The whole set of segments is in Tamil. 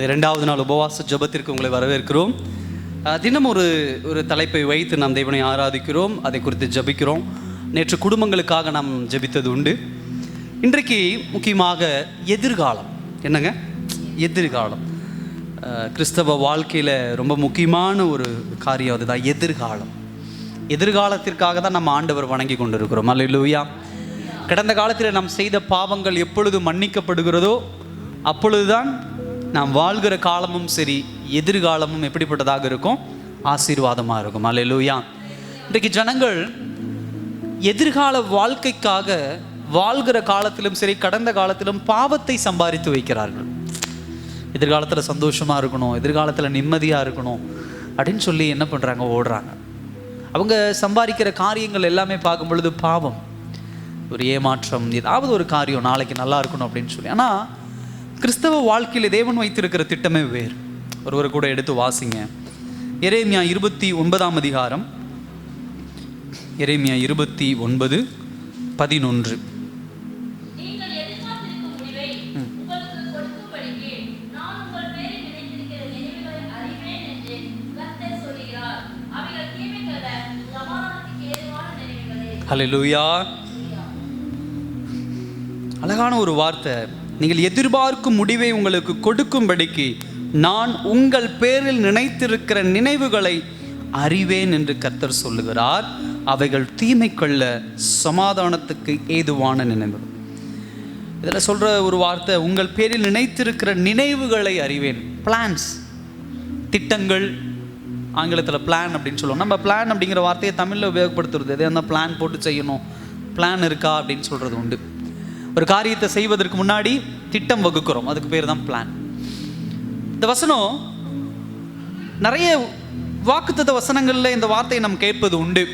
இந்த இரண்டாவது நாள் உபவாச ஜெபத்திற்கு உங்களை வரவேற்கிறோம். தினம் ஒரு ஒரு தலைப்பை வைத்து நாம் தேவனை ஆராதிக்கிறோம் அதை குறித்து ஜெபிக்கிறோம். நேற்று குடும்பங்களுக்காக நாம் ஜெபித்தது உண்டு. இன்றைக்கு முக்கியமாக எதிர்காலம். என்னங்க? எதிர்காலம். கிறிஸ்தவ வாழ்க்கையில் ரொம்ப முக்கியமான ஒரு காரியம் அதுதான் எதிர்காலம். எதிர்காலத்திற்காக தான் நம்ம ஆண்டவர் வணங்கி கொண்டிருக்கிறோம். அல்லேலூயா. கடந்த காலத்தில் நாம் செய்த பாவங்கள் எப்பொழுது மன்னிக்கப்படுகிறதோ அப்பொழுதுதான் நாம் வாழ்கிற காலமும் சரி எதிர்காலமும் எப்படிப்பட்டதாக இருக்கும்? ஆசீர்வாதமாக இருக்கும். அலையலூயா இன்றைக்கு ஜனங்கள் எதிர்கால வாழ்க்கைக்காக வாழ்கிற காலத்திலும் சரி கடந்த காலத்திலும் பாவத்தை சம்பாதித்து வைக்கிறார்கள். எதிர்காலத்தில் சந்தோஷமாக இருக்கணும் எதிர்காலத்தில் நிம்மதியாக இருக்கணும் அப்படின்னு சொல்லி என்ன பண்ணுறாங்க ஓடுறாங்க. அவங்க சம்பாதிக்கிற காரியங்கள் எல்லாமே பார்க்கும் பொழுது பாவம். ஒரு ஏமாற்றம் ஏதாவது ஒரு காரியம் நாளைக்கு நல்லா இருக்கணும் அப்படின்னு சொல்லி. ஆனால் கிறிஸ்தவ வாழ்க்கையில் தேவன் வைத்திருக்கிற திட்டமே வேறு. ஒருவர் கூட எடுத்து வாசிங்க. எரேமியா இருபத்தி ஒன்பதாம் அதிகாரம். எரேமியா இருபத்தி ஒன்பது பதினொன்று. ஹalleluya அழகான ஒரு வார்த்தை. நீங்கள் எதிர்பார்க்கும் முடிவை உங்களுக்கு கொடுக்கும்படிக்கு நான் உங்கள் பேரில் நினைத்திருக்கிற நினைவுகளை அறிவேன் என்று கர்த்தர் சொல்லுகிறார். அவைகள் தீமை கொள்ள சமாதானத்துக்கு ஏதுவான நினைவுகள் இதில் சொல்கிற ஒரு வார்த்தை உங்கள் பேரில் நினைத்திருக்கிற நினைவுகளை அறிவேன். பிளான்ஸ் திட்டங்கள். ஆங்கிலத்தில் பிளான் அப்படின்னு சொல்லுவோம். நம்ம பிளான் அப்படிங்கிற வார்த்தையை தமிழில் உபயோகப்படுத்துறது. எதே அந்த பிளான் போட்டு செய்யணும். பிளான் இருக்கா அப்படின்னு சொல்கிறது உண்டு. ஒரு காரியத்தை செய்வதற்கு முன்னாடி திட்டம் வகுக்கிறோம். அதுக்கு பேர் தான் பிளான் இந்த வசனம் நிறைய வாக்குத்தத்த வசனங்களில் இந்த வார்த்தையை நாம் கேட்பது உண்டு.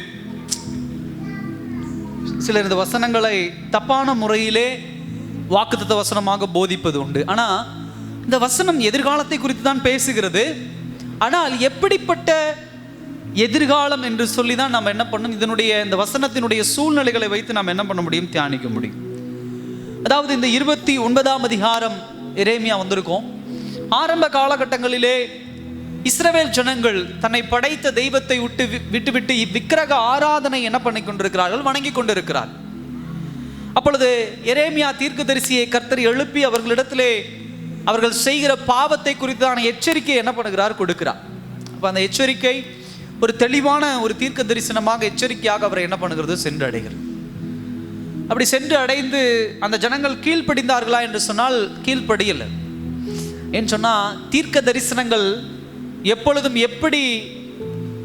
சிலர் இந்த வசனங்களை தப்பான முறையிலே வாக்குத்தத்த வசனமாக போதிப்பது உண்டு. ஆனால் இந்த வசனம் எதிர்காலத்தை குறித்து தான் பேசுகிறது. ஆனால் எப்படிப்பட்ட எதிர்காலம் என்று சொல்லி தான் நம்ம என்ன பண்ணணும்? இதனுடைய இந்த வசனத்தினுடைய சூழ்நிலைகளை வைத்து நாம் என்ன பண்ண முடியும்? தியானிக்க முடியும். அதாவது இந்த இருபத்தி ஒன்பதாம் அதிகாரம் எரேமியா வந்திருக்கோம். ஆரம்ப காலகட்டங்களிலே இஸ்ரவேல் ஜனங்கள் தன்னை படைத்த தெய்வத்தை விட்டு விட்டுவிட்டு விக்கிரக ஆராதனை என்ன பண்ணி கொண்டிருக்கிறார்கள்? வணங்கி கொண்டிருக்கிறார். அப்பொழுது எரேமியா தீர்க்கதரிசியை கர்த்தர் எழுப்பி அவர்களிடத்திலே அவர்கள் செய்கிற பாவத்தை குறித்தான எச்சரிக்கை என்ன பண்ணுகிறார்? கொடுக்கிறார். அப்போ அந்த எச்சரிக்கை ஒரு தெளிவான ஒரு தீர்க்க தரிசனமாக எச்சரிக்கையாக அவரை என்ன பண்ணுகிறது? சென்று அப்படி சென்று அடைந்து அந்த ஜனங்கள் கீழ்ப்படிந்தார்களா என்று சொன்னால் கீழ்ப்படியலை. ஏன்னு சொன்னால் தீர்க்க தரிசனங்கள் எப்பொழுதும் எப்படி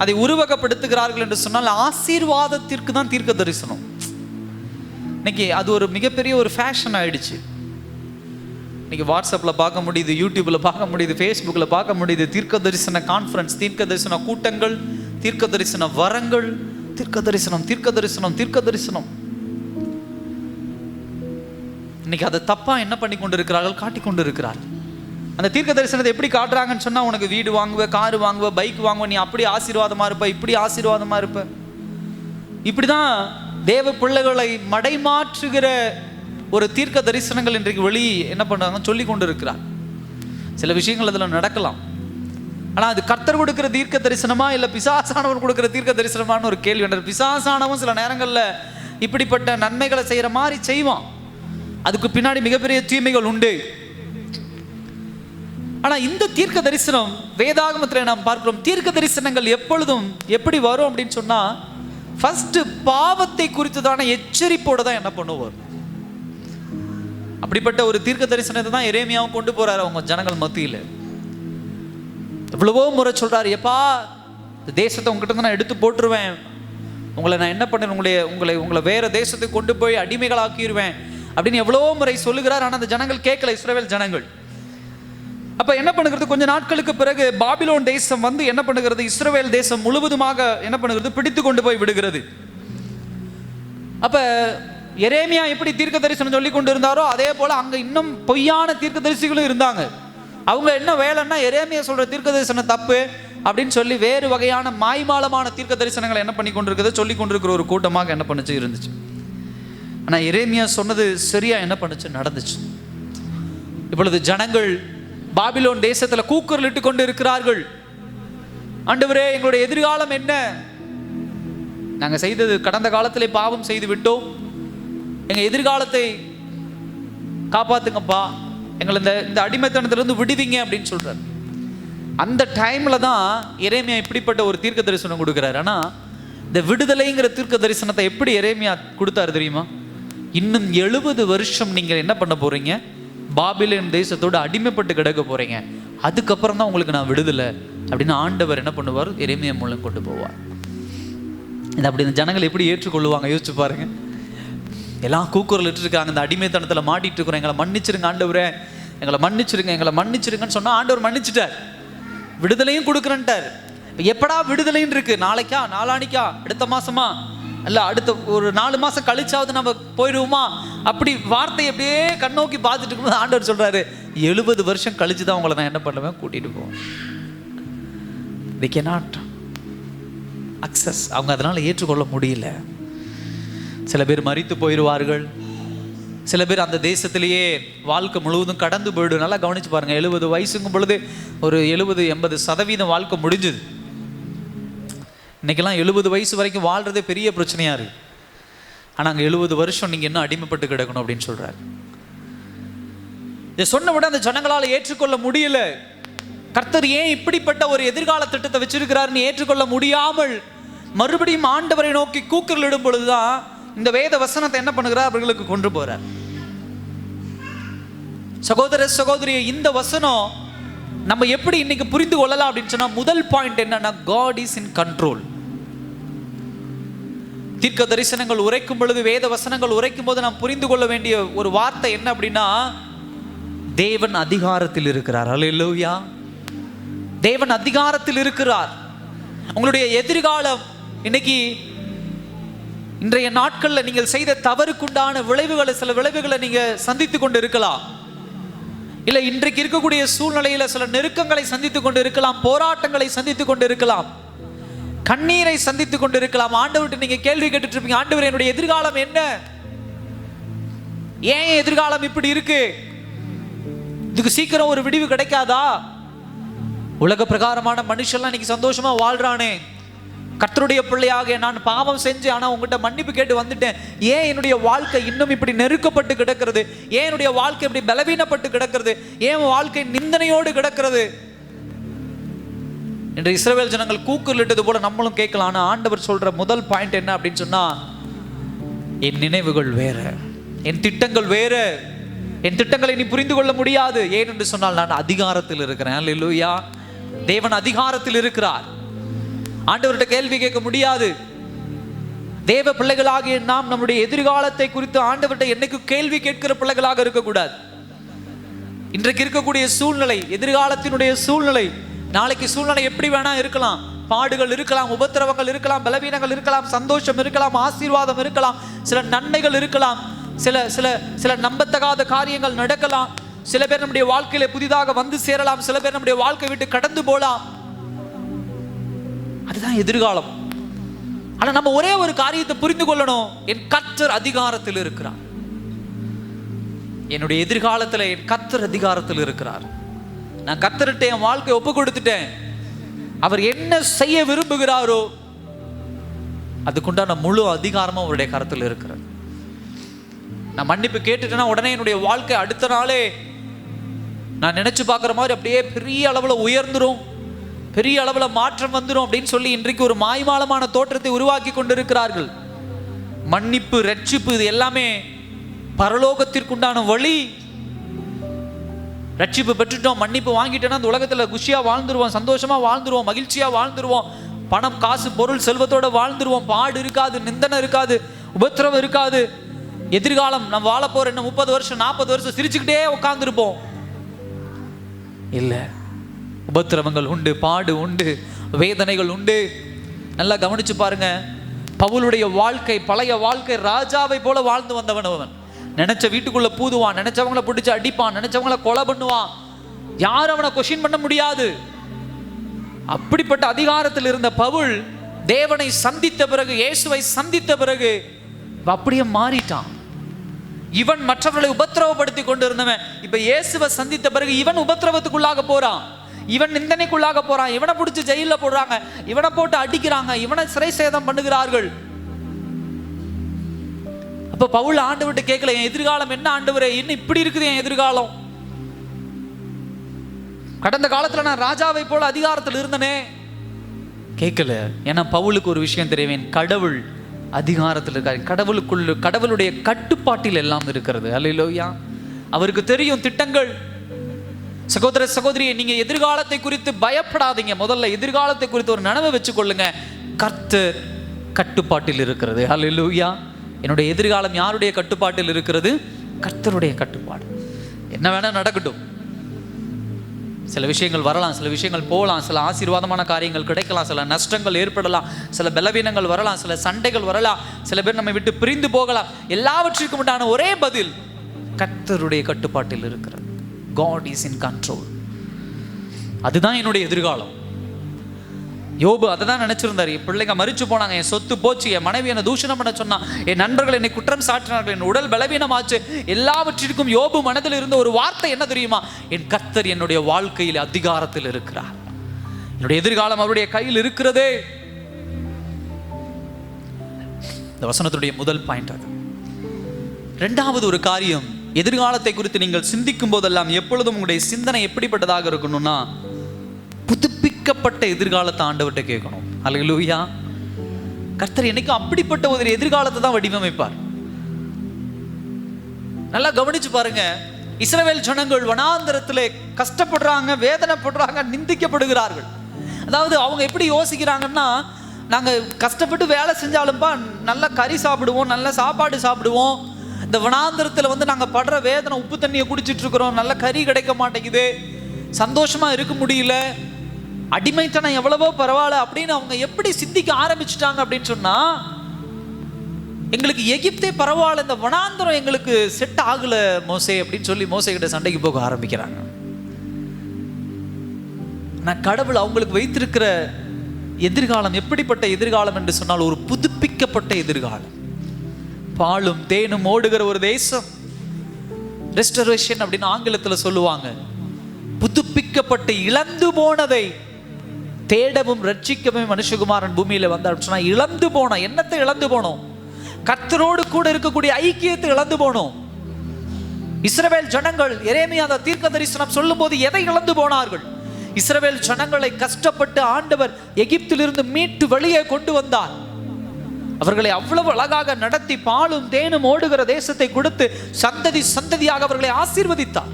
அதை உருவகப்படுத்துகிறார்கள் என்று சொன்னால் ஆசீர்வாதத்திற்கு தான் தீர்க்க தரிசனம். இன்னைக்கு அது ஒரு மிகப்பெரிய ஒரு ஃபேஷன் ஆயிடுச்சு. இன்னைக்கு வாட்ஸ்அப்பில் பார்க்க முடியுது யூடியூப்பில் பார்க்க முடியுது ஃபேஸ்புக்கில் பார்க்க முடியுது தீர்க்க தரிசன கான்ஃபரன்ஸ் தீர்க்க தரிசன கூட்டங்கள் தீர்க்க தரிசன வரங்கள் தீர்க்க தரிசனம் தீர்க்க தரிசனம் தீர்க்க தரிசனம். இன்னைக்கு அதை தப்பா என்ன பண்ணி கொண்டு இருக்கிறார்கள் காட்டி கொண்டு இருக்கிறார்கள் அந்த தீர்க்க தரிசனத்தை எப்படி காட்டுறாங்கன்னு சொன்னா உனக்கு வீடு வாங்குவ காரு வாங்குவ பைக் வாங்குவ நீ அப்படி ஆசீர்வாதமா இருப்ப இப்படி ஆசீர்வாதமா இருப்ப. இப்படிதான் தேவ பிள்ளைகளை மடைமாற்றுகிற ஒரு தீர்க்க தரிசனங்கள் இன்றைக்கு வெளி என்ன பண்றாங்க சொல்லி கொண்டு இருக்கிறார் சில விஷயங்கள் அதில் நடக்கலாம். ஆனால் அது கர்த்தர் கொடுக்குற தீர்க்க தரிசனமா இல்லை பிசாசானவர் கொடுக்குற தீர்க்க தரிசனமான்னு ஒரு கேள்வி பிசாசானவன் சில நேரங்களில் இப்படிப்பட்ட நன்மைகளை செய்கிற மாதிரி செய்வான். அதுக்கு பின்னாடி மிகப்பெரிய தீமைகள் உண்டு. ஆனா இந்த தீர்க்க தரிசனம் வேதாகமத்தில் நாம் பார்க்கிறோம். தீர்க்க தரிசனங்கள் எப்பொழுதும் எப்படி வரும் அப்படின்னு சொன்னா ஃபர்ஸ்ட் பாவத்தை குறித்ததான எச்சரிப்போட தான் என்ன பண்ணுவார். அப்படிப்பட்ட ஒரு தீர்க்க தரிசனத்தை தான் எரேமியாவும் கொண்டு போறாரு அவங்க ஜனங்கள் மத்தியில். எவ்வளவோ முறை சொல்றாரு எப்பா இந்த தேசத்தை உங்ககிட்ட நான் எடுத்து போட்டுருவேன். உங்களை நான் என்ன பண்ணேன்? உங்களை உங்களை உங்களை வேற தேசத்துக்கு கொண்டு போய் அடிமைகளாக்கிடுவேன் அப்படின்னு எவ்வளோ முறை சொல்லுகிறார் ஆனால் அந்த ஜனங்கள் கேட்கல இஸ்ரேவேல் ஜனங்கள். அப்போ என்ன பண்ணுகிறது? கொஞ்ச நாட்களுக்கு பிறகு பாபிலோன் தேசம் வந்து என்ன பண்ணுகிறது? இஸ்ரேவேல் தேசம் முழுவதுமாக என்ன பண்ணுகிறது? பிடித்து கொண்டு போய் விடுகிறது. அப்போ எரேமியா எப்படி தீர்க்க தரிசனம் சொல்லி கொண்டு இருந்தாரோ அதே போல அங்கே இன்னும் பொய்யான தீர்க்க தரிசிகளும் இருந்தாங்க. அவங்க என்ன வேலைன்னா எரேமியா சொல்ற தீர்க்க தரிசனம் தப்பு அப்படின்னு சொல்லி வேறு வகையான மாய்மாலமான தீர்க்க தரிசனங்களை என்ன பண்ணி கொண்டிருக்கிறத சொல்லி கொண்டிருக்கிற ஒரு கூட்டமாக என்ன பண்ணுச்சு? இருந்துச்சு. ஆனால் இறைமையா சொன்னது சரியா என்ன பண்ணுச்சு? நடந்துச்சு. இப்பொழுது ஜனங்கள் பாபிலோன் தேசத்தில் கூக்குரலிட்டு கொண்டு இருக்கிறார்கள் ஆண்டவரே எங்களுடைய எதிர்காலம் என்ன? நாங்கள் செய்தது கடந்த காலத்திலே பாவம் செய்து விட்டோம். எங்கள் எதிர்காலத்தை காப்பாத்துங்கப்பா. எங்களை இந்த இந்த அடிமைத்தனத்திலிருந்து விடுவிங்க அப்படின்னு சொல்றாரு. அந்த டைம்ல தான் இறைமையா இப்படிப்பட்ட ஒரு தீர்க்க தரிசனம் கொடுக்குறாரு. ஆனால் இந்த விடுதலைங்கிற தீர்க்க தரிசனத்தை எப்படி இறைமையா கொடுத்தாரு தெரியுமா? இன்னும் எழுபது வருஷம் நீங்கள் என்ன பண்ண போறீங்க? பாபிலேன் தேசத்தோட அடிமைப்பட்டு கிடக்க போறீங்க. அதுக்கப்புறம் தான் உங்களுக்கு நான் விடுதலை. அப்படின்னு ஆண்டவர் என்ன பண்ணுவார்? இறைமையை மூலம் கொண்டு போவார். இது அப்படி இந்த ஜனங்கள் எப்படி ஏற்றுக்கொள்ளுவாங்க? யோசிச்சு பாருங்க. எல்லாம் கூக்குரல் இருக்காங்க இந்த அடிமைத்தனத்தில் மாட்டிட்டு இருக்கிறோம். எங்களை மன்னிச்சிருங்க ஆண்டவரே. எங்களை மன்னிச்சிருங்க எங்களை மன்னிச்சிருங்கன்னு சொன்னா ஆண்டவர் மன்னிச்சிட்டார். விடுதலையும் கொடுக்குறேன்ட்டார். எப்படா விடுதலைன்னு இருக்கு? நாளைக்கா? நாளானிக்கா? அடுத்த மாசமா? இல்லை அடுத்த ஒரு நாலு மாசம் கழிச்சாவது நம்ம போயிடுவோமா? அப்படி வார்த்தை அப்படியே கண்ணோக்கி பார்த்துட்டு இருக்கும்போது ஆண்டவர் சொல்றாரு எழுபது வருஷம் கழிச்சு தான் உங்களை நான் என்ன பண்ணுவேன்? கூட்டிட்டு போவேன். தி நாட் அக்சஸ் அவங்க அதனால் ஏற்றுக்கொள்ள முடியல. சில பேர் மறித்து போயிடுவார்கள். சில பேர் அந்த தேசத்திலேயே வாழ்க்கை முழுவதும் கடந்து போயிடும் நல்லா கவனிச்சு பாருங்க எழுபது வயசுங்கும் பொழுது ஒரு எழுபது எண்பது சதவீதம் வாழ்க்கை முடிஞ்சுது. இன்னைக்கெல்லாம் எழுபது வயசு வரைக்கும் வாழ்றதே பெரிய பிரச்சனையா இருக்குது ஆனால் அங்கே எழுபது வருஷம் நீங்கள் இன்னும் அடிமைப்பட்டு கிடக்கணும் அப்படின்னு சொல்கிறாரு இதை சொன்ன விட அந்த ஜனங்களால் ஏற்றுக்கொள்ள முடியல. கர்த்தர் ஏன் இப்படிப்பட்ட ஒரு எதிர்கால திட்டத்தை வச்சிருக்கிறாருன்னு ஏற்றுக்கொள்ள முடியாமல் மறுபடியும் ஆண்டவரை நோக்கி கூக்குரலிடும் பொழுதுதான் இந்த வேத வசனத்தை என்ன பண்ணுகிறார்? அவர்களுக்கு கொண்டு போறார். சகோதர சகோதரி இந்த வசனம் நம்ம எப்படி இன்னைக்கு புரிந்து கொள்ளலாம் அப்படின்னு சொன்னா முதல் பாயிண்ட் என்னன்னா காட் இஸ் இன் கண்ட்ரோல் தீர்க்க தரிசனங்கள் உரைக்கும் பொழுது வேத வசனங்கள் உரைக்கும் போது நாம் புரிந்து கொள்ள வேண்டிய ஒரு வார்த்தை என்ன அப்படின்னா தேவன் அதிகாரத்தில் இருக்கிறார். அல்லேலூயா தேவன் அதிகாரத்தில் இருக்கிறார். உங்களுடைய எதிர்காலம் இன்னைக்கு இன்றைய நாட்களில் நீங்கள் செய்த தவறுக்குண்டான விளைவுகளை சில விளைவுகளை நீங்கள் சந்தித்து கொண்டு இருக்கலாம் இல்லை இன்றைக்கு இருக்கக்கூடிய சூழ்நிலையில் சில நெருக்கங்களை சந்தித்து கொண்டு இருக்கலாம் போராட்டங்களை சந்தித்து கொண்டு இருக்கலாம் கண்ணீரை சந்தித்து கொண்டு இருக்கலாம் ஆண்டவர்கிட்ட நீங்க கேள்வி கேட்டுட்டு இருப்பீங்க. ஆண்டவர் என்னுடைய எதிர்காலம் என்ன? ஏன் எதிர்காலம் இப்படி இருக்கு? இதுக்கு சீக்கிரம் ஒரு விடிவு கிடைக்காதா? உலக பிரகாரமான மனுஷன்லாம் இன்னைக்கு சந்தோஷமா வாழ்றானே. கர்த்தருடைய பிள்ளையாக நான் பாவம் செஞ்சு ஆனா உங்ககிட்ட மன்னிப்பு கேட்டு வந்துட்டேன். ஏன் என்னுடைய வாழ்க்கை இன்னும் இப்படி நெருக்கப்பட்டு கிடக்கிறது? ஏன் என்னுடைய வாழ்க்கை இப்படி பலவீனப்பட்டு கிடக்கிறது? ஏன் உன் வாழ்க்கை நிந்தனையோடு கிடக்கிறது? என்று இஸ்ரவேல் ஜனங்கள் கூக்குரலிட்டது போல நம்மளும் கேட்கலாம். ஆனால் ஆண்டவர் சொல்ற முதல் பாயிண்ட் என்ன அப்படின்னு சொன்னா என் நினைவுகள் வேற என் திட்டங்கள் வேற என் திட்டங்களை நீ புரிந்து கொள்ள முடியாது. ஏன் என்று சொன்னால் நான் அதிகாரத்தில் இருக்கிறேன். அல்லேலூயா தேவன் அதிகாரத்தில் இருக்கிறார். ஆண்டவர்கிட்ட கேள்வி கேட்க முடியாது. தேவ பிள்ளைகளாகிய நாம் நம்முடைய எதிர்காலத்தை குறித்து ஆண்டவர்கிட்ட என்னைக்கு கேள்வி கேட்கிற பிள்ளைகளாக இருக்கக்கூடாது. இன்றைக்கு இருக்கக்கூடிய சூழ்நிலை எதிர்காலத்தினுடைய சூழ்நிலை நாளைக்கு சூழ்நிலை எப்படி வேணா இருக்கலாம். பாடுகள் இருக்கலாம் உபத்திரவங்கள் இருக்கலாம் பலவீனங்கள் இருக்கலாம் சந்தோஷம் இருக்கலாம் ஆசீர்வாதம் இருக்கலாம் சில நன்மைகள் இருக்கலாம் சில சில சில நம்பத்தகாத காரியங்கள் நடக்கலாம். சில பேர் நம்முடைய வாழ்க்கையில புதிதாக வந்து சேரலாம் சில பேர் நம்முடைய வாழ்க்கை விட்டு கடந்து போலாம் அதுதான் எதிர்காலம். ஆனா நம்ம ஒரே ஒரு காரியத்தை புரிந்து கொள்ளணும். என் கற்றர் அதிகாரத்தில் இருக்கிறார். என்னுடைய எதிர்காலத்தில் என் கத்தர் அதிகாரத்தில் இருக்கிறார். நான் கர்த்தர்கிட்ட என் வாழ்க்கையை ஒப்பு கொடுத்துட்டேன். அவர் என்ன செய்ய விரும்புகிறாரோ அதுக்குண்டான முழு அதிகாரமும் அவருடைய கரத்தில் இருக்கிறது. நான் மன்னிப்பு கேட்டுட்டேன்னா உடனே என்னுடைய வாழ்க்கை அடுத்த நாளே நான் நினைச்சு பார்க்குற மாதிரி அப்படியே பெரிய அளவில் உயர்ந்துரும். பெரிய அளவில் மாற்றம் வந்துடும் அப்படின்னு சொல்லி இன்றைக்கு ஒரு மாய்மாலமான தோற்றத்தை உருவாக்கி கொண்டிருக்கிறார்கள். மன்னிப்பு ரட்சிப்பு இது எல்லாமே பரலோகத்திற்குண்டான வழி. ரட்சிப்பு பெற்றுட்டோம் மன்னிப்பு வாங்கிட்டோன்னா அந்த உலகத்தில் குஷியாக வாழ்ந்துருவோம் சந்தோஷமா வாழ்ந்துருவோம் மகிழ்ச்சியாக வாழ்ந்துருவோம். பணம் காசு பொருள் செல்வத்தோட வாழ்ந்துருவோம். பாடு இருக்காது நிந்தனை இருக்காது உபத்திரவம் இருக்காது. எதிர்காலம் நம்ம வாழ போற இன்னும் முப்பது வருஷம் நாற்பது வருஷம் சிரிச்சுக்கிட்டே உட்காந்துருப்போம் இல்லை உபத்திரவங்கள் உண்டு பாடு உண்டு வேதனைகள் உண்டு. நல்லா கவனிச்சு பாருங்க. பவுலுடைய வாழ்க்கை பழைய வாழ்க்கை ராஜாவை போல வாழ்ந்து வந்தவன் அவன். நினைச்ச வீட்டுக்குள்ள பூதுவான் நினைச்சவங்கள பிடிச்சு அடிப்பான் நினைச்சவங்கள கொலை பண்ணுவான். யாரும் அவனை கொஷின் பண்ண முடியாது. அப்படிப்பட்ட அதிகாரத்தில் இருந்த பவுல் தேவனை சந்தித்த பிறகு இயேசுவை சந்தித்த பிறகு அப்படியே மாறிட்டான். இவன் மற்றவர்களை உபத்திரவப்படுத்தி கொண்டிருந்தவன். இப்ப இயேசுவை சந்தித்த பிறகு இவன் உபத்திரவத்துக்குள்ளாக போறான். இவன் நிந்தனைக்குள்ளாக போறான். இவனை பிடிச்சி ஜெயில போடுறாங்க. இவனை போட்டு அடிக்கிறாங்க. இவனை சிறை சேதம் பண்ணுகிறார்கள். அப்ப பவுல் ஆண்டவர்கிட்ட கேட்கல என் எதிர்காலம் என்ன ஆண்டவரே? என்ன இப்படி இருக்குது என் எதிர்காலம்? கடந்த காலத்துல நான் ராஜாவை போல அதிகாரத்தில் இருந்தனே. கேட்கல. ஏன்னா பவுலுக்கு ஒரு விஷயம் தெரியவேன் கடவுள் அதிகாரத்தில் இருக்காரு. கடவுளுக்குள்ள கடவுளுடைய கட்டுப்பாட்டில் எல்லாம் இருக்கிறது. அல்லையிலோயா அவருக்கு தெரியும் திட்டங்கள். சகோதர சகோதரியை நீங்க எதிர்காலத்தை குறித்து பயப்படாதீங்க. முதல்ல எதிர்காலத்தை குறித்து ஒரு நனவை வச்சுக்கொள்ளுங்க. கர்த்தர் கட்டுப்பாட்டில் இருக்கிறது. அல்லையிலோயா என்னுடைய எதிர்காலம் யாருடைய கட்டுப்பாட்டில் இருக்கிறது? கர்த்தருடைய கட்டுப்பாடு. என்ன வேணால் நடக்கட்டும். சில விஷயங்கள் வரலாம் சில விஷயங்கள் போகலாம் சில ஆசீர்வாதமான காரியங்கள் கிடைக்கலாம் சில நஷ்டங்கள் ஏற்படலாம் சில பலவீனங்கள் வரலாம் சில சண்டைகள் வரலாம் சில பேர் நம்மை விட்டு பிரிந்து போகலாம். எல்லாவற்றிற்கும் உண்டான ஒரே பதில் கர்த்தருடைய கட்டுப்பாட்டில் இருக்கிறது. காட் இஸ் இன் கண்ட்ரோல் அதுதான் என்னுடைய எதிர்காலம். யோபு அதை தான் நினைச்சிருந்தாரு. என் பிள்ளைங்க மறிச்சு போனாங்க என் சொத்து போச்சு என் மனைவி என்னை தூஷணம் பண்ண சொன்னா என் நண்பர்கள் என்னை குற்றம் சாட்டினார்கள் என் உடல் பலவீனமாச்சு. எல்லாவற்றிற்கும் யோபு மனதில் இருந்த ஒரு வார்த்தை என்ன தெரியுமா? என் கர்த்தர் என்னுடைய வாழ்க்கையில் அதிகாரத்தில் இருக்கிறார். என்னுடைய எதிர்காலம் அவருடைய கையில் இருக்கிறதே. இந்த வசனத்துடைய முதல் பாயிண்ட் அது. ரெண்டாவது ஒரு காரியம் எதிர்காலத்தை குறித்து நீங்கள் சிந்திக்கும் போதெல்லாம் எப்பொழுதும் உங்களுடைய சிந்தனை எப்படிப்பட்டதாக இருக்கணும்னா புதுப்பிக்கப்பட்ட எதிர்காலத்தை ஆண்டவர்கிட்ட கேட்கணும். அல்லேலூயா கர்த்தர் என்னைக்கும் அப்படிப்பட்ட ஒரு எதிர்காலத்தை தான் வடிவமைப்பார். நல்லா கவனிச்சு பாருங்க. இஸ்ரவேல் ஜனங்கள் வனாந்திரத்தில் கஷ்டப்படுறாங்க வேதனைப்படுறாங்க நிந்திக்கப்படுகிறார்கள். அதாவது அவங்க எப்படி யோசிக்கிறாங்கன்னா நாங்கள் கஷ்டப்பட்டு வேலை செஞ்சாலும்பா நல்ல கறி சாப்பிடுவோம் நல்ல சாப்பாடு சாப்பிடுவோம். இந்த வனாந்தரத்தில் வந்து நாங்கள் படுற வேதனை உப்பு தண்ணியை குடிச்சிட்டு இருக்கிறோம் நல்ல கறி கிடைக்க மாட்டேங்குது. சந்தோஷமா இருக்க முடியல. அடிமைத்தனம் எவ்வளவோ பரவாயில்ல அப்படின்னு அவங்க எப்படி சிந்திக்க ஆரம்பிச்சிட்டாங்க அப்படின்னு சொன்னா எங்களுக்கு எகிப்தே பரவாயில்ல இந்த வனாந்தரம் எங்களுக்கு செட் ஆகல மோசே அப்படின்னு சொல்லி மோசை கிட்ட சண்டைக்கு போக ஆரம்பிக்கிறாங்க. நான் கடவுள் அவங்களுக்கு வைத்திருக்கிற எதிர்காலம் எப்படிப்பட்ட எதிர்காலம் என்று சொன்னால் ஒரு புதுப்பிக்கப்பட்ட எதிர்காலம். பாலும் தேனும் ஓடுகிற ஒரு தேசம். ரெஸ்டரேஷன் அப்படின்னு ஆங்கிலத்தில் சொல்லுவாங்க. புதுப்பிக்கப்பட்டு இழந்து போனதை தேடவும் ரட்சிக்கவும் மனுஷகுமாரன் பூமியில் வந்தார் சொன்னால் இழந்து போனோம். என்னத்தை இழந்து போனோம்? கர்த்தரோடு கூட இருக்கக்கூடிய ஐக்கியத்தை இழந்து போனோம். இஸ்ரவேல் ஜனங்கள் எரேமியா அந்த தீர்க்க தரிசனம் சொல்லும்போது எதை இழந்து போனார்கள்? இஸ்ரவேல் ஜனங்களை கஷ்டப்பட்டு ஆண்டவர் எகிப்திலிருந்து மீட்டு வெளியே கொண்டு வந்தார். அவர்களை அவ்வளவு அழகாக நடத்தி பாலும் தேனும் ஓடுகிற தேசத்தை கொடுத்து சந்ததி சந்ததியாக அவர்களை ஆசீர்வதித்தார்.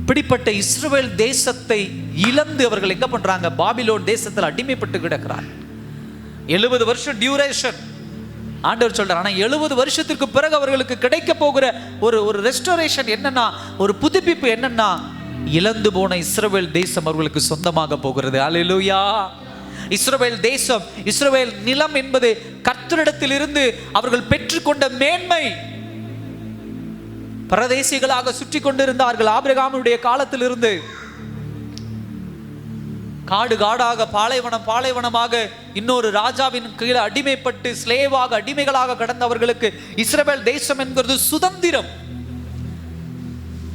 இப்படிப்பட்ட இஸ்ரேல் தேசத்தை இழந்து அவர்கள் எங்க பண்றாங்க? பாபிலோன் தேசத்தில் அடிமைப்பட்டு கிடக்கிறார். எழுபது வருஷம் டியூரேஷன் ஆண்டவர் சொல்றார் ஆனால் எழுபது வருஷத்திற்கு பிறகு அவர்களுக்கு கிடைக்க போகிற ஒரு ஒரு ரெஸ்டோரேஷன் என்னன்னா ஒரு புதுப்பிப்பு என்னன்னா இழந்து போன இஸ்ரேல் தேசம் அவர்களுக்கு சொந்தமாக போகிறது. அலிலுயா இஸ்ரவேல் தேசம் இஸ்ரவேல் நிலம் என்பது கர்த்தரிடத்திலிருந்து அவர்கள் பெற்றுக்கொண்ட மேன்மை. பரதேசிகளாக சுற்றி கொண்டிருந்தார்கள் ஆபிரகாமுடைய காலத்திலிருந்து. காடு காடாக பாலைவனம் பாலைவனமாக இன்னொரு ராஜாவின் கீழே அடிமைப்பட்டு ஸ்லேவாக அடிமைகளாக கடந்தவர்களுக்கு இஸ்ரேல் தேசம் என்கிறது சுதந்திரம்.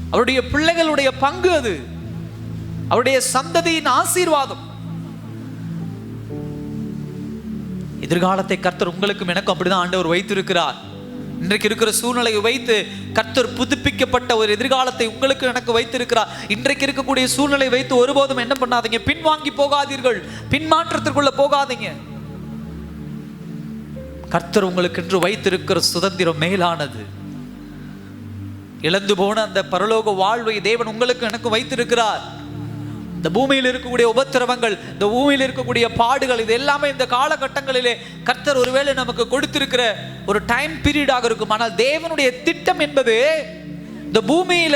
அவருடைய பிள்ளைகளுடைய பங்கு அது. அவருடைய சந்ததியின் ஆசீர்வாதம். எதிர்காலத்தை கர்த்தர் உங்களுக்கும் எனக்கும் அப்படிதான் ஆண்டவர் வைத்திருக்கிறார். இன்றைக்கு இருக்கிற சூழ்நிலையை வைத்து கர்த்தர் புதுப்பிக்கப்பட்ட ஒரு எதிர்காலத்தை உங்களுக்கு எனக்கு வைத்திருக்கிறார். இன்றைக்கு இருக்கக்கூடிய சூழ்நிலை வைத்து ஒருபோதும் என்ன பண்ணாதீங்க. பின்வாங்கி போகாதீர்கள். பின்மாற்றத்திற்குள்ள போகாதீங்க. கர்த்தர் உங்களுக்கு என்று வைத்திருக்கிற சுதந்திரம் மேலானது. இழந்து போன அந்த பரலோக வாழ்வை தேவன் உங்களுக்கு எனக்கு வைத்திருக்கிறார். இந்த பூமியில் இருக்கக்கூடிய உபத்திரவங்கள் இந்த பூமியில் இருக்கக்கூடிய பாடுகள் இது எல்லாமே இந்த காலகட்டங்களிலே கர்த்தர் ஒருவேளை நமக்கு கொடுத்திருக்கிற ஒரு டைம் பீரியடாக இருக்கும். ஆனால் தேவனுடைய திட்டம் என்பது இந்த பூமியில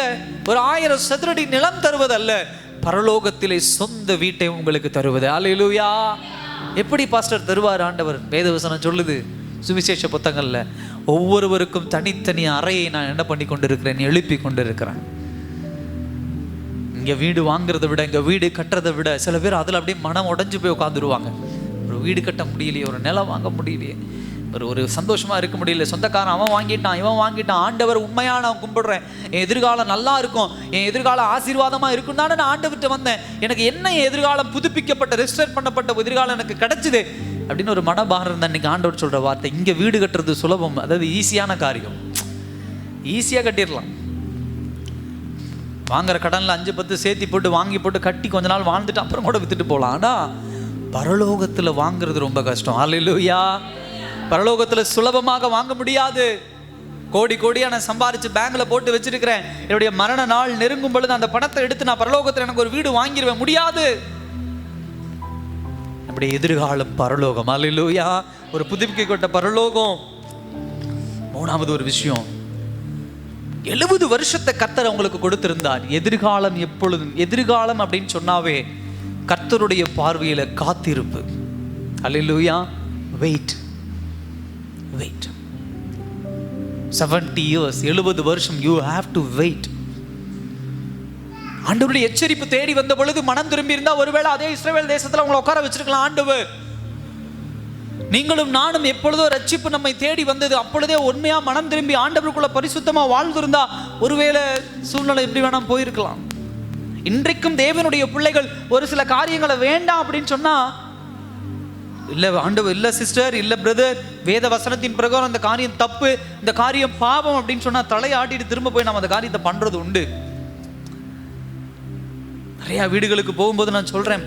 ஒரு ஆயிரம் சதுரடி நிலம் தருவதல்ல பரலோகத்திலே சொந்த வீட்டை உங்களுக்கு தருவது. அலையிலுயா எப்படி பாஸ்டர் தருவார் ஆண்டவர்? வேதவசனம் சொல்லுது சுவிசேஷ புத்தகங்கள்ல. ஒவ்வொருவருக்கும் தனித்தனி அறையை நான் என்ன பண்ணி கொண்டிருக்கிறேன் எழுப்பி கொண்டிருக்கிறேன் இங்கே வீடு வாங்குறதை விட இங்கே வீடு கட்டுறதை விட சில பேர் அதில் அப்படியே மனம் உடஞ்சி போய் உட்காந்துருவாங்க ஒரு வீடு கட்ட முடியலையே ஒரு நிலம் வாங்க முடியலையே ஒரு ஒரு சந்தோஷமாக இருக்க முடியல சொந்தக்காரன் அவன் வாங்கிட்டான் இவன் வாங்கிட்டான் ஆண்டவர் உண்மையாக நான் கும்பிடுறேன். என் எதிர்காலம் நல்லா இருக்கும் என் எதிர்காலம் ஆசீர்வாதமாக இருக்கும் தானே நான் ஆண்டவர்கிட்ட வந்தேன். எனக்கு என்ன என் எதிர்காலம் புதுப்பிக்கப்பட்ட ரெஜிஸ்டர் பண்ணப்பட்ட எதிர்காலம் எனக்கு கிடச்சிது? அப்படின்னு ஒரு மனபாரம் இருந்தால் இன்றைக்கி ஆண்டவர் சொல்கிற வார்த்தை இங்கே வீடு கட்டுறது சுலபம் அதாவது ஈஸியான காரியம். ஈஸியாக கட்டிடலாம். வாங்குற கடனில் அஞ்சு பத்து சேர்த்தி போட்டு வாங்கி போட்டு கட்டி கொஞ்ச நாள் வாழ்ந்துட்டு அப்புறம் கூட வித்துட்டு போகலாம் பரலோகத்தில் பரலோகத்துல வாங்குறது ரொம்ப கஷ்டம். அல்லேலூயா பரலோகத்தில் சுலபமாக வாங்க முடியாது. கோடி கோடியாக நான் சம்பாரித்து பேங்கில் போட்டு வச்சிருக்கிறேன். என்னுடைய மரண நாள் நெருங்கும் பொழுது அந்த பணத்தை எடுத்து நான் பரலோகத்தில் எனக்கு ஒரு வீடு வாங்கிடுவேன் முடியாது. நம்முடைய எதிர்காலம் பரலோகம். அல்லேலூயா ஒரு புதுப்பிக்கப்பட்ட பரலோகம். மூணாவது ஒரு விஷயம். எழுபது வருஷத்தை கர்த்தர் உங்களுக்கு கொடுத்திருந்தார். எதிர்காலம் எப்பொழுதும் எதிர்காலம் அப்படின்னு சொன்னாவே கர்த்தருடைய பார்வையில காத்திருப்பு. Hallelujah wait wait seventy years எழுபது வருஷம் யூ ஹாவ் டு வெயிட் ஆண்டவருடைய எச்சரிப்பு தேடி வந்த பொழுது மனம் திரும்பி இருந்தால் ஒருவேளை அதே இஸ்ரேல் தேசத்தில் உங்களை உட்கார வச்சிருக்கலாம் ஆண்டவர். நீங்களும் நானும் எப்பொழுதோ ரட்சிப்பு நம்மை தேடி வந்தது அப்பொழுதே உண்மையா மனம் திரும்பி ஆண்டவருக்குள்ள பரிசுத்தமா வாழ்ந்திருந்தா ஒருவேளை சூழ்நிலை எப்படி வேணாம் போயிருக்கலாம். இன்றைக்கும் தேவனுடைய பிள்ளைகள் ஒரு சில காரியங்களை வேண்டாம் அப்படின்னு சொன்னா இல்ல ஆண்டவர் இல்ல சிஸ்டர் இல்ல பிரதர் வேத வசனத்தின் பிரகாரம் அந்த காரியம் தப்பு இந்த காரியம் பாவம் அப்படின்னு சொன்னா தலையாட்டிட்டு திரும்ப போய் நம்ம அந்த காரியத்தை பண்றது உண்டு. நிறைய வீடுகளுக்கு போகும்போது நான் சொல்றேன்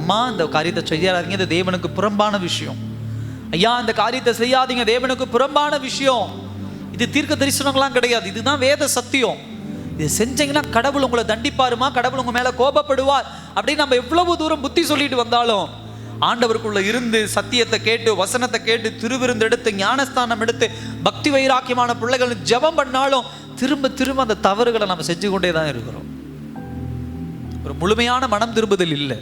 அம்மா இந்த காரியத்தை செய்யாதீங்க இது தேவனுக்கு புறம்பான விஷயம். ஐயா இந்த காரியத்தை செய்யாதீங்க. தேவனுக்கு புறம்பான விஷயம். இது தீர்க்க தரிசனங்களாம் கிடையாது. இதுதான் வேத சத்தியம். இது செஞ்சீங்கன்னா கடவுள் உங்களை தண்டிப்பாருமா? கடவுள் உங்க மேல கோபப்படுவார். அப்படின்னு நம்ம எவ்வளவு தூரம் புத்தி சொல்லிட்டு வந்தாலும் ஆண்டவருக்குள்ள இருந்து சத்தியத்தை கேட்டு வசனத்தை கேட்டு திருவிருந்து எடுத்து ஞானஸ்தானம் எடுத்து பக்தி வைராக்கியமான பிள்ளைகள் ஜெபம் பண்ணாலும் திரும்ப திரும்ப அந்த தவறுகளை நம்ம செஞ்சு கொண்டே தான் இருக்கிறோம். ஒரு முழுமையான மனம் திரும்புதல் இல்லை.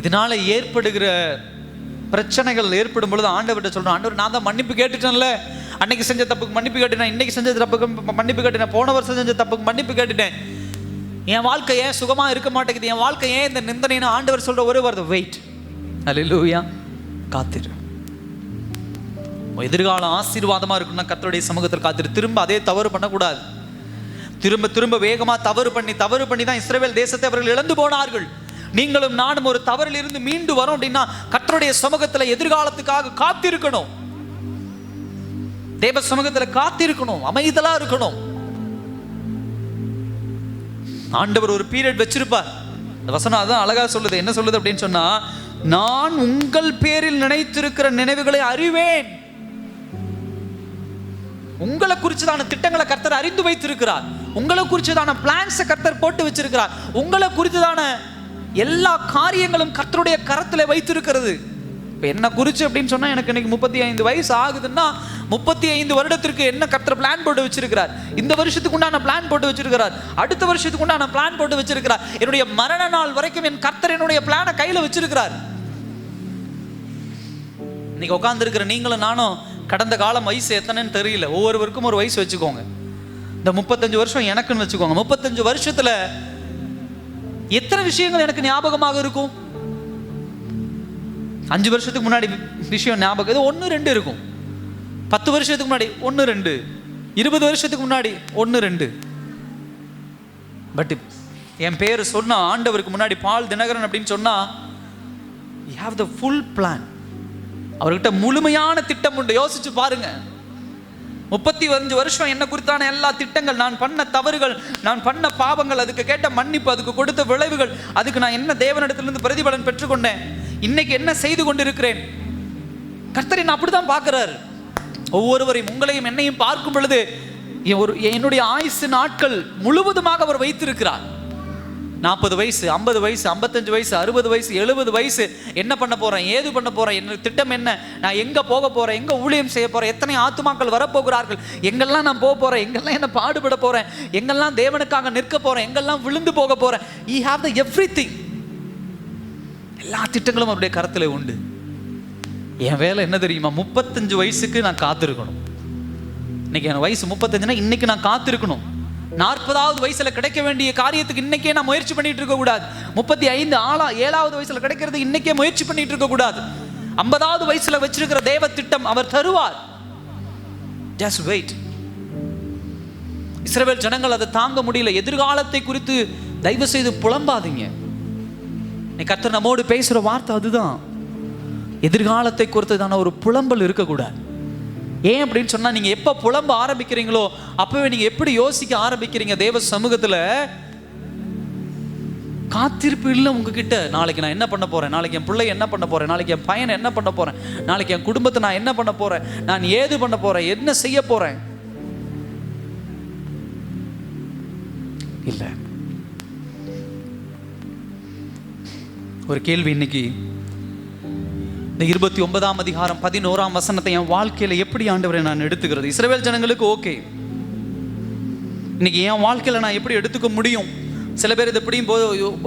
இதனால ஏற்படுகிற பிரச்சனைகள் ஏற்படும் பொழுது ஆண்டவர்கிட்ட சொல்றோம் ஆண்டவர் நான் தான் மன்னிப்பு கேட்டுட்டேன்ல. அன்னைக்கு செஞ்ச தப்புக்கு மன்னிப்பு கேட்டுட்டேன் இன்னைக்கு செஞ்ச தப்புக்கு மன்னிப்பு கேட்டுட்டேன். போன வருஷம் செஞ்ச தப்புக்கு மன்னிப்பு கேட்டுட்டேன். என் வாழ்க்கை ஏன் சுகமா இருக்க மாட்டேங்குது? என் வாழ்க்கை ஏன் இந்த நிந்தனைன்னு ஆண்டவர் சொல்ற ஒரே வார்த்தை வெயிட் அல்லேலூயா காத்திரு. எதிர்காலம் ஆசீர்வாதமா இருக்குன்னா கத்தருடைய சமூகத்தில் காத்திரு. திரும்ப அதே தவறு பண்ணக்கூடாது. திரும்ப திரும்ப வேகமா தவறு பண்ணி தவறு பண்ணி தான் இஸ்ரேல் தேசத்தை அவர்கள் இழந்து போனார்கள். நீங்களும் நானும் ஒரு தவறில் இருந்து மீண்டு வரோம் அப்படின்னா கர்த்தருடைய சமூகத்தில் எதிர்காலத்துக்காக காத்திருக்கணும். தேவ சமூகத்தில் காத்திருக்கணும் அமைதலா இருக்கணும். ஆண்டவர் ஒரு பீரியட் வச்சிருப்பார். இந்த வசனம் அதான் அழகா சொல்லுது. என்ன சொல்லுது அப்படின்னு சொன்னா நான் உங்கள் பேரில் நினைத்திருக்கிற நினைவுகளை அறிவேன். உங்களை குறிச்சதான திட்டங்களை கர்த்தர் அறிந்து வைத்திருக்கிறார். உங்களை குறிச்சதான பிளான்ஸை கர்த்தர் போட்டு வச்சிருக்கிறார். உங்களை குறித்ததான எல்லா காரியங்களும் கர்த்தருடைய கரத்துல வைத்திருக்கிறது. இப்போ என்ன குறிச்சு அப்படின்னு சொன்னால் எனக்கு இன்னைக்கு முப்பத்தி ஐந்து வயசு ஆகுதுன்னா முப்பத்தி ஐந்து வருடத்திற்கு என்ன கர்த்தர் பிளான் போட்டு வச்சிருக்கிறார்? இந்த வருஷத்துக்கு உண்டான பிளான் போட்டு வச்சிருக்கிறார். அடுத்த வருஷத்துக்கு உண்டான பிளான் போட்டு வச்சிருக்கிறார். என்னுடைய மரண நாள் வரைக்கும் என் கர்த்தர் என்னுடைய பிளானை கையில் வச்சிருக்கிறார். இன்னைக்கு உட்காந்துருக்கிற நீங்களும் நானும் கடந்த காலம் வயசு எத்தனைன்னு தெரியல. ஒவ்வொருவருக்கும் ஒரு வயசு வச்சுக்கோங்க. இந்த முப்பத்தஞ்சு வருஷம் எனக்குன்னு வச்சுக்கோங்க. முப்பத்தஞ்சு வருஷத்துல எத்தனை விஷயங்கள் எனக்கு ஞாபகமாக இருக்கும்? அஞ்சு வருஷத்துக்கு முன்னாடி விஷயம் ஞாபகம் இது ஒன்று ரெண்டு இருக்கும். பத்து வருஷத்துக்கு முன்னாடி ஒன்று ரெண்டு இருபது வருஷத்துக்கு முன்னாடி ஒன்று ரெண்டு. பட் என் பேர் சொன்னா ஆண்டவருக்கு முன்னாடி பால் தினகரன் அப்படின்னு சொன்னா you have the full plan அவர்கிட்ட முழுமையான திட்டம் உண்டு. யோசிச்சு பாருங்க. முப்பத்தி அஞ்சு வருஷம் என்ன குறித்தான எல்லா திட்டங்கள் நான் பண்ண தவறுகள் நான் பண்ண பாவங்கள் அதுக்கு கேட்ட மன்னிப்பு அதுக்கு கொடுத்த விளைவுகள் அதுக்கு நான் என்ன தேவனிடத்திலிருந்து பிரதிபலன் பெற்றுக்கொண்டேன்? இன்னைக்கு என்ன செய்து கொண்டிருக்கிறேன்? கர்த்தர் நான் அப்படிதான் பார்க்கிறார். ஒவ்வொருவரையும் உங்களையும் என்னையும் பார்க்கும் பொழுது என் ஒரு என்னுடைய ஆயுசு நாட்கள் முழுவதுமாக அவர் வைத்திருக்கிறார். நாற்பது வயசு ஐம்பது வயசு ஐம்பத்தஞ்சு வயசு அறுபது வயசு எழுபது வயசு. என்ன பண்ண போறேன்? ஏது பண்ண போறேன்? என்ன திட்டம் என்ன? நான் எங்க போக போறேன்? எங்க ஊழியம் செய்ய போறேன்? எத்தனை ஆத்துமாக்கள் வரப்போகிறார்கள்? எங்கெல்லாம் நான் போக போறேன்? எங்கெல்லாம் என்ன பாடுபட போறேன்? எங்கெல்லாம் தேவனுக்காக நிற்க போறேன்? எங்கெல்லாம் விழுந்து போக போறேன்? He have the everything எல்லா திட்டங்களும் அவருடைய கரத்தில் உண்டு. என் வேலை என்ன தெரியுமா? முப்பத்தஞ்சு வயசுக்கு நான் காத்திருக்கணும். இன்னைக்கு என் வயசு முப்பத்தஞ்சுனா இன்னைக்கு நான் காத்திருக்கணும். நாற்பதாவது வயசுல கிடைக்க வேண்டிய காரியத்துக்கு இன்னைக்கே நான் முயற்சி பண்ணிட்டு இருக்க கூடாது. முப்பத்தி ஐந்து ஆளா ஏழாவது வயசுல கிடைக்கிறது இன்னைக்கே முயற்சி பண்ணிட்டு இருக்க கூடாது. ஐம்பதாவது வயசுல வச்சிருக்கிற தேவ திட்டம் அவர் தருவார். ஜஸ்ட் வெயிட் இஸ்ரேல் ஜனங்கள் அதை தாங்க முடியல. எதிர்காலத்தை குறித்து தயவு செய்து புலம்பாதீங்க. நீ கர்த்தர் நம்மோடு பேசுற வார்த்தை அதுதான். எதிர்காலத்தை குறித்ததான ஒரு புலம்பல் இருக்கக்கூடாது. ஏன் அப்படின்னு சொன்னா நீங்க எப்ப புலம்ப ஆரம்பிக்கிறீங்களோ அப்பவே நீங்க எப்படி யோசிக்க ஆரம்பிக்கிறீங்க தேவ சமூகத்துல? காத்திருப்பு இல்லை உங்ககிட்ட. நாளைக்கு நான் என்ன பண்ண போறேன்? நாளைக்கு என் பிள்ளை என்ன பண்ண போறேன்? நாளைக்கு என் பையன் என்ன பண்ண போறேன்? நாளைக்கு என் குடும்பத்தை நான் என்ன பண்ண போறேன்? நான் ஏது பண்ண போறேன்? என்ன செய்ய போறேன்? இல்ல. ஒரு கேள்வி இன்னைக்கு இந்த இருபத்தி ஒன்பதாம் அதிகாரம் பதினோராம் வசனத்தை என் வாழ்க்கையில எப்படி ஆண்டவரை நான் எடுத்துக்கிறது? இஸ்ரேல் ஜனங்களுக்கு ஓகே. இன்னைக்கு என் வாழ்க்கையில நான் எப்படி எடுத்துக்க முடியும்? சில பேர் இது எப்படியும் போது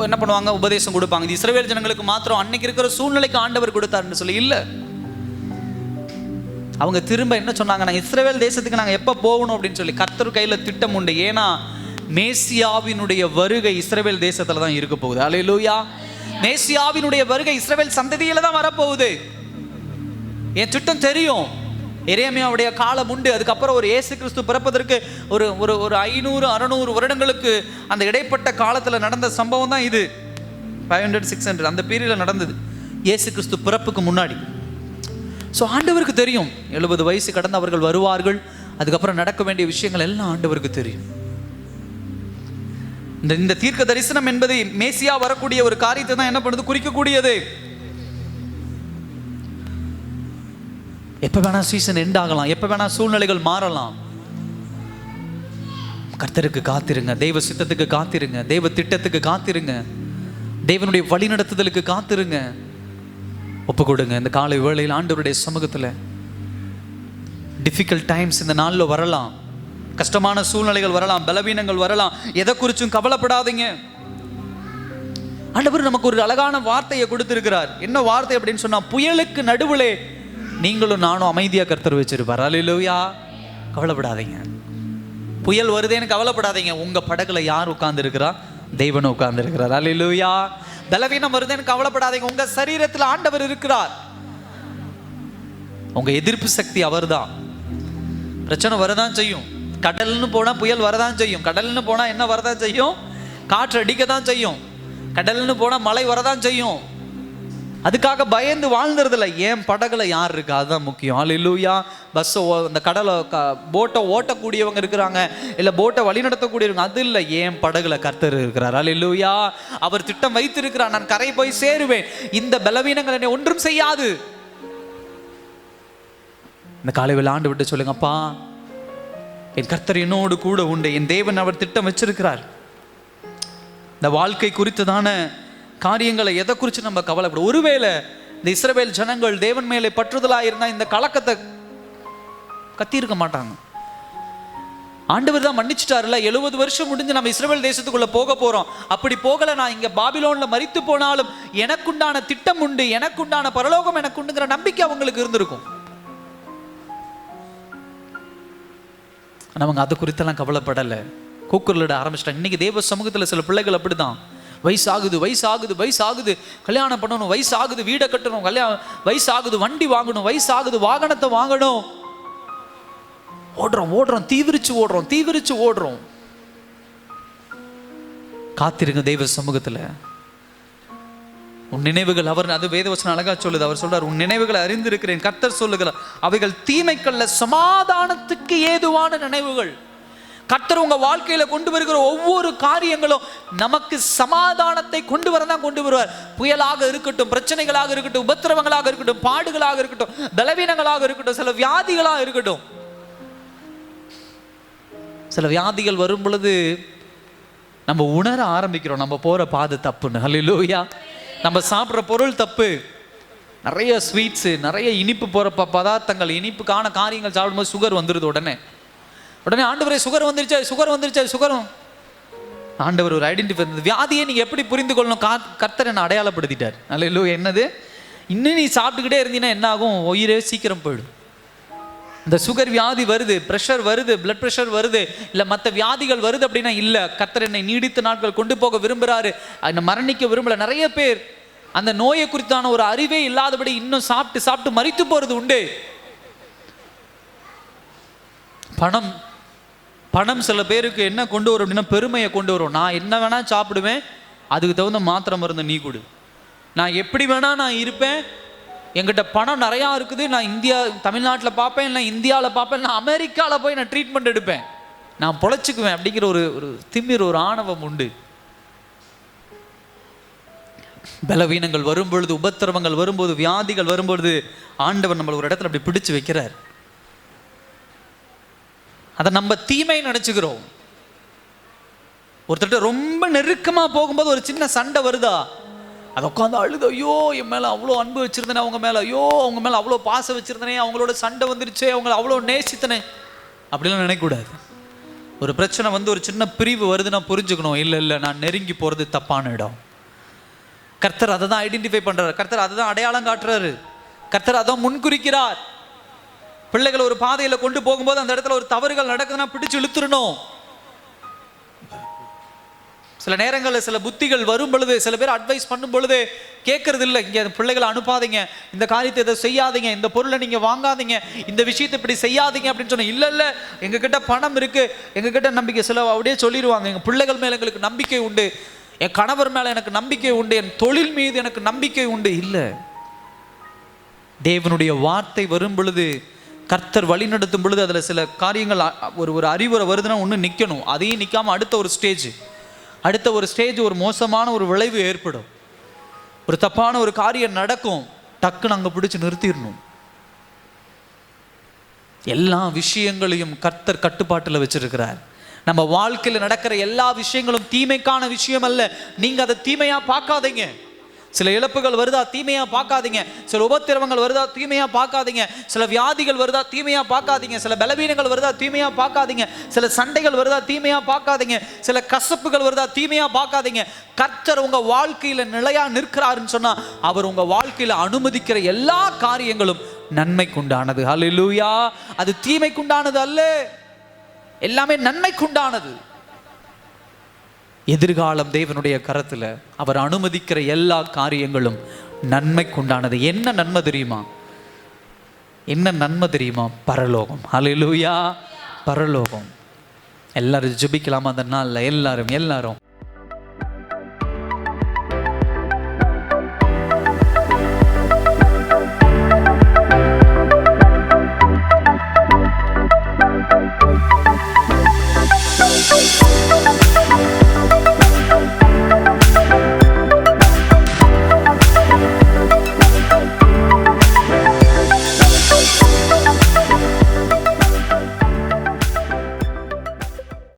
என்ன பண்ணுவாங்க? உபதேசம் கொடுப்பாங்க. இது இஸ்ரவேல் ஜனங்களுக்கு மாத்திரம் அன்னைக்கு இருக்கிற சூழ்நிலைக்கு ஆண்டவர் கொடுத்தாருன்னு சொல்லி இல்ல. அவங்க திரும்ப என்ன சொன்னாங்க? இஸ்ரேல் தேசத்துக்கு நாங்க எப்ப போகணும் அப்படின்னு சொல்லி கர்த்தர் கையில திட்டம் உண்டு. ஏன்னா மேசியாவினுடைய வருகை இஸ்ரவேல் தேசத்துல தான் இருக்க போகுது. அல்லேலூயா மேசியாவினுடைய வருகை இஸ்ரேல் சந்ததியில தான் வரப்போகுது. என் திட்டம் தெரியும். எரேமியாவுடைய காலம் உண்டு. அதுக்கப்புறம் ஒரு ஏசு கிறிஸ்து பிறப்பதற்கு ஒரு ஒரு ஒரு ஐநூறு அறநூறு வருடங்களுக்கு அந்த இடைப்பட்ட காலத்தில் நடந்த சம்பவம் தான் இது. ஃபைவ் ஹண்ட்ரட் சிக்ஸ் ஹண்ட்ரட் அந்த பீரியடில் நடந்தது. ஏசு கிறிஸ்து பிறப்புக்கு முன்னாடி. ஸோ ஆண்டவருக்கு தெரியும். எழுபது வயசு கடந்து அவர்கள் வருவார்கள். அதுக்கப்புறம் நடக்க வேண்டிய விஷயங்கள் எல்லாம் ஆண்டவருக்கு தெரியும். இந்த இந்த தீர்க்க தரிசனம் என்பது மேசியா வரக்கூடிய ஒரு காரியத்தை தான் என்ன பண்ணுது? குறிக்கக்கூடியது. எப்ப வேணா சீசன் எண்ட் ஆகலாம். எப்ப வேணா சூழ்நிலைகள் மாறலாம். கர்த்தருக்கு காத்திருங்க. தெய்வ சித்தத்துக்கு காத்திருங்க. தெய்வ திட்டத்துக்கு காத்திருங்க. தேவனுடைய வழிநடத்துதலுக்கு காத்திருங்க. ஒப்பு கொடுங்க. இந்த காலை வேளையில் ஆண்டவருடைய சமூகத்தில் டிஃபிகல்ட் டைம்ஸ் இந்த நாளில் வரலாம். கஷ்டமான சூழ்நிலைகள் வரலாம் பலவீனங்கள் வரலாம். எதை குறிச்சும் கவலைப்படாதீங்க. ஆண்டவர் நமக்கு ஒரு அழகான வார்த்தையை கொடுத்திருக்கிறார். என்ன வார்த்தை அப்படின்னு சொன்னா புயலுக்கு நடுவுலே நீங்களும் நானும் அமைதியா கருத்தர் வச்சிருப்பார். அலையிலோயா கவலைப்படாதீங்க. புயல் வருதேன்னு கவலைப்படாதீங்க. உங்க படகுல யார் உட்கார்ந்து இருக்கிறா தெய்வன் உட்கார்ந்து இருக்கிறார் பலவீனம் வருதேன்னு கவலைப்படாதீங்க. உங்க சரீரத்தில் ஆண்டவர் இருக்கிறார். உங்க எதிர்ப்பு சக்தி அவர்தான். பிரச்சனை வரதான் செய்யும். கடல்னு போனால் புயல் வரதான் செய்யும். கடல்னு போனால் என்ன வரதான் செய்யும்? காற்று அடிக்க தான் செய்யும். கடல்னு போனால் மழை வரதான் செய்யும். அதுக்காக பயந்து வாழ்ந்துறதில்ல ஏன் படகுல யார் இருக்கா? அதுதான் முக்கியம். அல்லேலூயா பஸ்ஸை அந்த கடலை க போட்டை ஓட்டக்கூடியவங்க இருக்கிறாங்க. இல்லை போட்டை வழிநடத்தக்கூடியவங்க அது இல்லை. ஏன் படகுல கர்த்தர் இருக்கிறார்? அல்லேலூயா அவர் திட்டம் வைத்திருக்கிறார். நான் கரை போய் சேருவேன். இந்த பலவீனங்கள் என்னை ஒன்றும் செய்யாது. இந்த காலையில் விளையாண்டு விட்டு சொல்லுங்கப்பா என் கர்த்தர் என்னோடு கூட உண்டு. என் தேவன் அவர் திட்டம் வச்சிருக்கிறார். இந்த வாழ்க்கை குறித்ததான காரியங்களை எதை குறித்து நம்ம கவலைப்படும் ஒருவேளை இந்த இஸ்ரவேல் ஜனங்கள் தேவன் மேலே பற்றுதலாக இருந்தால் இந்த கலக்கத்தை கத்தியிருக்க மாட்டாங்க. ஆண்டவர் தான் மன்னிச்சிட்டாருல எழுபது வருஷம் முடிஞ்சு நம்ம இஸ்ரேல் தேசத்துக்குள்ள போக போறோம். அப்படி போகல நான் இங்க பாபிலோன்ல மறித்து போனாலும் எனக்குண்டான திட்டம் உண்டு எனக்குண்டான பரலோகம் எனக்குண்டுங்கிற நம்பிக்கை அவங்களுக்கு இருந்திருக்கும். நமக்கு அவங்க அதை குறித்தெல்லாம் கவலைப்படலை. கூக்குரலிட ஆரம்பிச்சிட்டாங்க. இன்னைக்கு தேவ சமூகத்தில் சில பிள்ளைகள் அப்படிதான். வயசாகுது வயசாகுது வயசாகுது. கல்யாணம் பண்ணணும் வயசாகுது வீடை கட்டணும் கல்யாணம் வயசாகுது வண்டி வாங்கணும் வயசாகுது வாகனத்தை வாங்கணும். ஓடுறோம் ஓடுறோம் தீவிரிச்சு ஓடுறோம் தீவிரிச்சு ஓடுறோம். காத்திருங்க தெய்வ சமூகத்தில். உன் நினைவுகள் அவர் அது வேதவசனம் அழகா சொல்லுது. அவர் சொல்றார் உன் நினைவுகளை அறிந்திருக்கிறேன். கர்த்தர் சொல்லுகிறார் அவைகள் தீமைக்கல்ல சமாதானத்துக்கு ஏதுவான நினைவுகள். கர்த்தர் உங்க வாழ்க்கையில கொண்டு வருகிற ஒவ்வொரு காரியங்களும் நமக்கு சமாதானத்தை கொண்டு வர தான் கொண்டு வருவார். புயலாக இருக்கட்டும் பிரச்சனைகளாக இருக்கட்டும் உபத்திரவங்களாக இருக்கட்டும் பாடுகளாக இருக்கட்டும் பலவீனங்களாக இருக்கட்டும் சில வியாதிகளாக இருக்கட்டும். சில வியாதிகள் வரும் பொழுது நம்ம உணர ஆரம்பிக்கிறோம் நம்ம போற பாதை தப்புன்னு. ஹalleluya நம்ம சாப்பிட்ற பொருள் தப்பு. நிறைய ஸ்வீட்ஸு நிறைய இனிப்பு போகிற ப பதார்த்தங்கள் இனிப்புக்கான காரியங்கள் சாப்பிடும்போது சுகர் வந்துடுது உடனே. உடனே ஆண்டவரே சுகர் வந்துருச்சா? சுகர் வந்துருச்சா? சுகரும் ஆண்டவர் ஒரு ஐடென்டிஃபை வியாதியை நீங்கள் எப்படி புரிந்து கொள்ளணும்? கா கர்த்தர் என்னை அடையாளப்படுத்திட்டார். அல்ல என்னது? இன்னும் நீ சாப்பிட்டுக்கிட்டே இருந்தீங்கன்னா என்ன ஆகும்? உயிரே சீக்கிரம் போயிடும். இந்த சுகர் வியாதி வருது ப்ரெஷர் வருது பிளட் ப்ரெஷர் வருது. இல்லை மற்ற வியாதிகள் வருது அப்படின்னா இல்லை. கத்தர் என்னை நீடித்த நாட்கள் கொண்டு போக விரும்புகிறாரு என்னை மரணிக்க விரும்பல. நிறைய பேர் அந்த நோயை குறித்தான ஒரு அறிவே இல்லாதபடி இன்னும் சாப்பிட்டு சாப்பிட்டு மறித்து போகிறது உண்டு. பணம் பணம் சில பேருக்கு என்ன கொண்டு வரும் அப்படின்னா பெருமையை கொண்டு வரும். நான் என்ன வேணால் சாப்பிடுவேன் அதுக்கு தகுந்த மாத்திரை மருந்து நீ கொடு. நான் எப்படி வேணால் நான் இருப்பேன் என்கிட்ட பணம் நிறையா இருக்குது நான் இந்தியா தமிழ்நாட்டில் பார்ப்பேன் இல்லை இந்தியாவில் பார்ப்பேன் நான் அமெரிக்காவில் போய் நான் ட்ரீட்மெண்ட் எடுப்பேன். நான் பொழைச்சிக்குவேன் அப்படிங்கிற ஒரு ஒரு திமிர் ஒரு ஆணவம் உண்டு. பலவீனங்கள் வரும்பொழுது உபத்திரவங்கள் வரும்போது வியாதிகள் வரும்பொழுது ஆண்டவர் நம்மளை ஒரு இடத்துல அப்படி பிடிச்சு வைக்கிறார். அதை நம்ம தீமை நினைச்சுக்கிறோம். ஒருத்தர்கிட்ட ரொம்ப நெருக்கமாக போகும்போது ஒரு சின்ன சண்டை வருதா? அதை உட்காந்து அழுது ஐயோ என் மேலே அவ்வளோ அன்பு வச்சிருந்தேனே அவங்க மேலே. ஐயோ அவங்க மேலே அவ்வளோ பாசம் வச்சுருந்தனே அவங்களோட சண்டை வந்துருச்சு அவங்கள அவ்வளோ நேசித்தனே. அப்படிலாம் நினைக்கக்கூடாது. ஒரு பிரச்சனை வந்து ஒரு சின்ன பிரிவு வருதுன்னா புரிஞ்சுக்கணும். இல்லை இல்லை நான் நெருங்கி போகிறது தப்பான இடம். கர்த்தர் அதை தான் ஐடென்டிஃபை பண்ணுறாரு கர்த்தர் அதை தான் அடையாளம் காட்டுறாரு. கர்த்தர் அதான் முன்குறிக்கிறார். பிள்ளைகளை ஒரு பாதையில் கொண்டு போகும்போது அந்த இடத்துல ஒரு தவறுகள் நடக்குதுன்னா பிடிச்சு இழுத்துடணும் சில நேரங்களில் சில புத்திகள் வரும் பொழுது சில பேர் அட்வைஸ் பண்ணும் பொழுது கேட்கறது இல்லை இங்கே பிள்ளைகளை அனுப்பாதீங்க. இந்த காரியத்தை இதை செய்யாதீங்க. இந்த பொருளை நீங்கள் வாங்காதீங்க. இந்த விஷயத்தை இப்படி செய்யாதீங்க அப்படின்னு சொன்னால் இல்லை இல்லை. எங்ககிட்ட பணம் இருக்குது எங்ககிட்ட நம்பிக்கை சில அப்படியே சொல்லிடுவாங்க எங்கள் பிள்ளைகள் மேலே எங்களுக்கு நம்பிக்கை உண்டு. என் கணவர் மேலே எனக்கு நம்பிக்கை உண்டு. என் தொழில் மீது எனக்கு நம்பிக்கை உண்டு. இல்லை. தேவனுடைய வார்த்தை வரும் பொழுது கர்த்தர் வழி நடத்தும் பொழுது அதில் சில காரியங்கள் ஒரு ஒரு அறிவுரை வருதுன்னா ஒன்று நிற்கணும் அதையும் நிற்காம அடுத்த ஒரு ஸ்டேஜ் அடுத்த ஒரு ஸ்டேஜ் ஒரு மோசமான ஒரு விளைவு ஏற்படும். ஒரு தப்பான ஒரு காரியம் நடக்கும். டக்குன்னு அங்கே பிடிச்சி நிறுத்திடணும். எல்லா விஷயங்களையும் கர்த்தர் கட்டுப்பாட்டில் வச்சிருக்கிறார். நம்ம வாழ்க்கையில் நடக்கிற எல்லா விஷயங்களும் தீமைக்கான விஷயம் அல்ல. நீங்கள் அதை தீமையாக பார்க்காதீங்க. சில இழப்புகள் வருதா தீமையா பார்க்காதீங்க. சில உபத்திரவங்கள் வருதா தீமையா பார்க்காதீங்க. சில வியாதிகள் வருதா தீமையா பார்க்காதீங்க. சில பலவீனங்கள் வருதா தீமையா பார்க்காதீங்க. சில சண்டைகள் வருதா தீமையா பார்க்காதீங்க. சில கசப்புகள் வருதா தீமையா பார்க்காதீங்க. கர்த்தர் உங்க வாழ்க்கையில நிலையா நிற்கிறாருன்னு சொன்னா அவர் உங்க வாழ்க்கையில அனுமதிக்கிற எல்லா காரியங்களும் நன்மைக்குண்டானது. ஹalleluya அது தீமைக்குண்டானது அல்ல. எல்லாமே நன்மைக்குண்டானது. எதிர்காலம் தேவனுடைய கரத்தில் அவர் அனுமதிக்கிற எல்லா காரியங்களும் நன்மைக்குண்டானது. என்ன நன்மை தெரியுமா? என்ன நன்மை தெரியுமா? பரலோகம். அலையிலூயா பரலோகம். எல்லாரும் ஜெபிக்கலாமா அந்த நாளில்? எல்லாரும் எல்லாரும்.